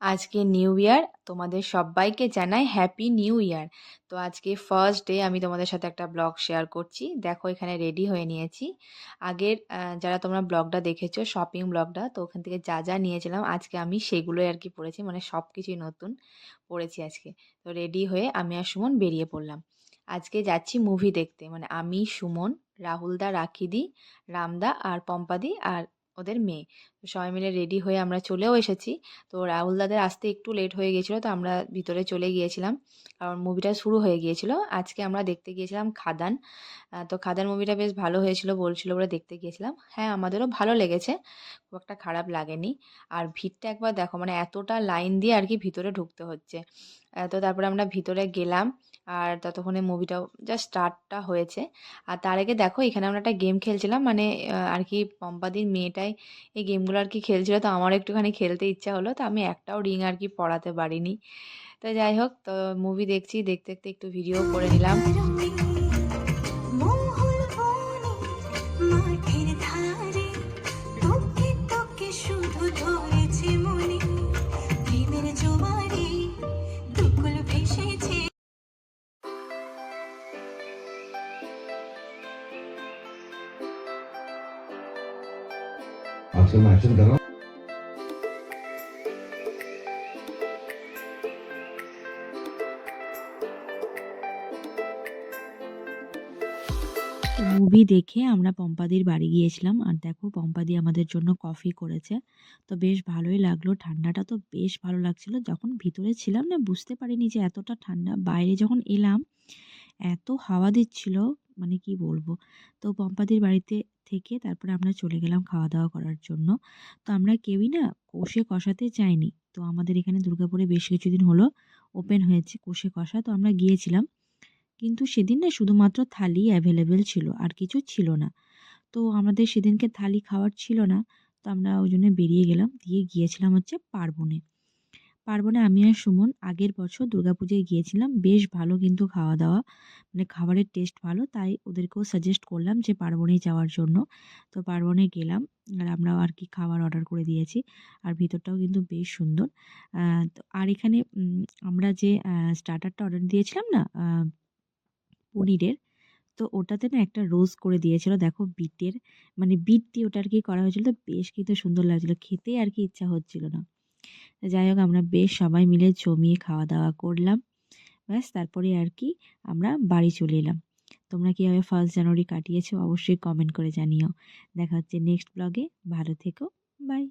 আজকে new year. তোমাদের সবাইকে জানাই হ্যাপি নিউ ইয়ার তো আজকে ফার্স্ট ডে আমি তোমাদের সাথে একটা ব্লগ শেয়ার করছি। দেখো, এখানে রেডি হয়ে নিয়েছি। আগের যারা তোমরা ব্লগটা দেখেছ শপিং ব্লগটা তো ওখান থেকে যা যা নিয়েছিলাম, আজকে আমি সেগুলোই আর কি পড়েছি। মানে সব কিছুই নতুন পড়েছি আজকে। তো রেডি হয়ে আমি আর সুমন বেরিয়ে পড়লাম। আজকে যাচ্ছি মুভি দেখতে। মানে আমি, সুমন রাহুলদা রাখিদি রামদা আর পম্পাদি আর ওদের মেয়ে। তো সবাই মিলে রেডি হয়ে আমরা চলেও এসেছি। তো রাহুল দাদের আসতে একটু লেট হয়ে গিয়েছিল তো আমরা ভিতরে চলে গিয়েছিলাম। কারণ মুভিটা শুরু হয়ে গিয়েছিল। আজকে আমরা দেখতে গিয়েছিলাম খাদান। তো খাদান মুভিটা বেশ ভালো হয়েছিল বলছিল বলে দেখতে গিয়েছিলাম। হ্যাঁ আমাদেরও ভালো লেগেছে। খুব একটা খারাপ লাগেনি। আর ভিড়টা একবার দেখো মানে এতটা লাইন দিয়ে আর কি ভিতরে ঢুকতে হচ্ছে। তো তারপরে আমরা ভিতরে গেলাম। আর ততক্ষণে মুভিটাও জাস্ট স্টার্টটা হয়েছে। আর তার আগে দেখো, এখানে আমরা একটা গেম খেলছিলাম মানে আর কি পম্পাদির মেয়েটাই এই গেমগুলো আর কি খেলছিল। তো আমারও একটুখানি খেলতে ইচ্ছা হলো, তো আমি একটাও রিং আর কি পড়াতে পারিনি। তো যাই হোক, তো মুভি দেখছি, দেখতে দেখতে একটু ভিডিও করে নিলাম। 박수를 মুভি দেখে আমরা পম্পাদির বাড়ি গিয়েছিলাম আর দেখো পম্পাদি আমাদের জন্য কফি করেছে। তো বেশ ভালোই লাগল, ঠান্ডাটা তো বেশ ভালো লাগছিল। যখন ভিতরে ছিলাম না, বুঝতে পারিনি যে এতটা ঠান্ডা। বাইরে যখন এলাম, এত হাওয়া দিচ্ছিল মানে কি বলব? তো পম্পাদির বাড়িতে থেকে তারপরে আমরা চলে গেলাম খাওয়া দাওয়া করার জন্য। তো আমরা কেউই না কষে কষাতে চাইনি। তো আমাদের এখানে দুর্গাপুরে বেশ কিছুদিন হলো ওপেন হয়েছে কষে কষা। তো আমরা গিয়েছিলাম। কিন্তু সেদিন না শুধুমাত্র থালি অ্যাভেলেবেল ছিল, আর কিছু ছিল না। তো আমাদের সেদিনকে থালি খাওয়ার ছিল না। তো আমরা ওই জন্য বেরিয়ে গেলাম। দিয়ে গিয়েছিলাম হচ্ছে পার্বণে। পার্বণে আমি আর সুমন আগের বছর দুর্গাপুজোয় গিয়েছিলাম। বেশ ভালো কিন্তু খাওয়া দাওয়া মানে খাবারের টেস্ট ভালো, তাই ওদেরকেও সাজেস্ট করলাম যে পার্বণেই যাওয়ার জন্য। তো পার্বণে গেলাম আর আমরাও আর কি খাবার অর্ডার করে দিয়েছি। আর ভিতরটাও কিন্তু বেশ সুন্দর। তো আর এখানে আমরা যে স্টার্টারটা অর্ডার দিয়েছিলাম না পনিরের, তো ওটাতে না একটা রোজ করে দিয়েছিল। দেখো বিটের মানে বিট দিয়ে ওটা আর কি করা হয়েছিল। তো বেশ কিন্তু সুন্দর লাগছিল। খেতে আর কি ইচ্ছা হচ্ছিল না। যাই হোক, আমরা বেশ সবাই মিলে জমিয়ে খাওয়া দাওয়া করলাম। ব্যাস, তারপরে আর কি আমরা বাড়ি চলে এলাম। তোমরা কীভাবে ফার্স্ট জানুয়ারি কাটিয়েছো? অবশ্যই কমেন্ট করে জানিও। দেখা হচ্ছে নেক্সট ব্লগে ভালো থেকো। বাই